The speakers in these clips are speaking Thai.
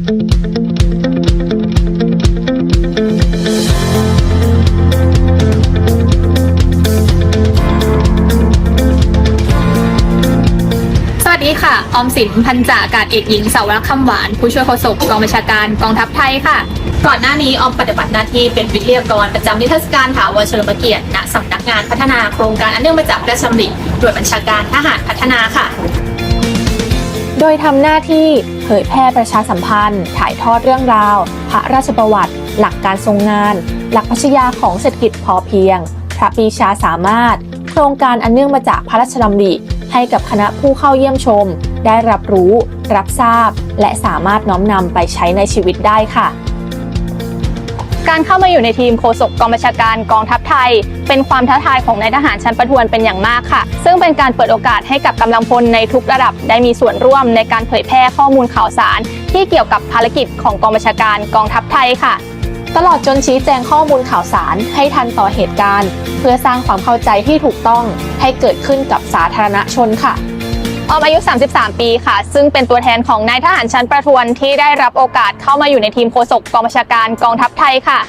สวัสดีค่ะ ออมสินพันจ่าอากาศเอกหญิงสาวรักษ์คำหวาน ผู้ช่วยโฆษกกองบัญชาการกองทัพไทยค่ะ ก่อนหน้านี้ออมปฏิบัติหน้าที่เป็นวิทยากรประจำนิทรรศการถาวรเฉลิมเกียรติณสำนักงานพัฒนาโครงการอันเนื่องมาจากพระราชดำริโดยบัญชาการทหารพัฒนาค่ะ โดยทำหน้าที่เผยแพร่ประชาสัมพันธ์ ถ่ายทอดเรื่องราว พระราชประวัติ หลักการทรงงาน หลักปัชญาของเศรษฐกิจพอเพียง พระปีชาสามารถ โครงการอันเนื่องมาจากพระราชดำริให้กับคณะผู้เข้าเยี่ยมชม ได้รับรู้ รับทราบ และสามารถน้อมนำไปใช้ในชีวิตได้ค่ะ การเข้ามาอยู่ในทีมโฆษกกองบัญชาการกองทัพไทย เป็นความท้าทายของนายทหารชั้นประทวนเป็นอย่างมากค่ะ ซึ่งเป็นการเปิดโอกาสให้กับกำลังพลในทุกระดับได้มีส่วนร่วมในการเผยแพร่ข้อมูลข่าวสาร ที่เกี่ยวกับภารกิจของกองบัญชาการกองทัพไทยค่ะ ตลอดจนชี้แจงข้อมูลข่าวสารให้ทันต่อเหตุการณ์ เพื่อสร้างความเข้าใจที่ถูกต้องให้เกิดขึ้นกับสาธารณชนค่ะ ออมอายุ 33 ปีค่ะ ซึ่งเป็นตัวแทนของนายทหารชั้นประทวนที่ได้รับโอกาสเข้ามาอยู่ในทีมโฆษกกองบัญชาการกองทัพไทยค่ะ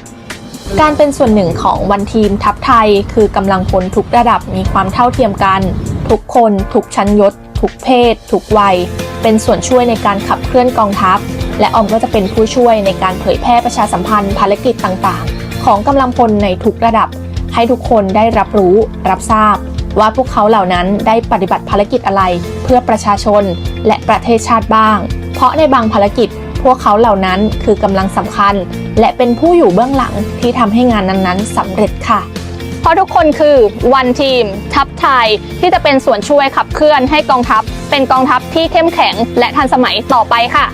การเป็นส่วนหนึ่งของวันทีมทัพไทย คือกำลังพลทุกระดับมีความเท่าเทียมกัน ทุกคนทุกชั้นยศ ทุกเพศ ทุกวัย เป็นส่วนช่วยในการขับเคลื่อนกองทัพ และออมก็จะเป็นผู้ช่วยในการเผยแพร่ประชาสัมพันธ์ภารกิจต่างๆ ของกำลังพลในทุกระดับ ให้ทุกคนได้รับรู้ รับทราบ ว่าพวกเขาเหล่านั้นได้ปฏิบัติภารกิจอะไรเพื่อประชาชนและประเทศชาติบ้าง เพราะในบางภารกิจพวกเขาเหล่านั้นคือกำลังสำคัญ และเป็นผู้อยู่เบื้องหลังที่ทำให้งานนั้นๆสำเร็จค่ะ เพราะทุกคนคือวันทีม ทัพไทยที่จะเป็นส่วนช่วยขับเคลื่อนให้กองทัพ เป็นกองทัพที่เข้มแข็งและทันสมัยต่อไปค่ะ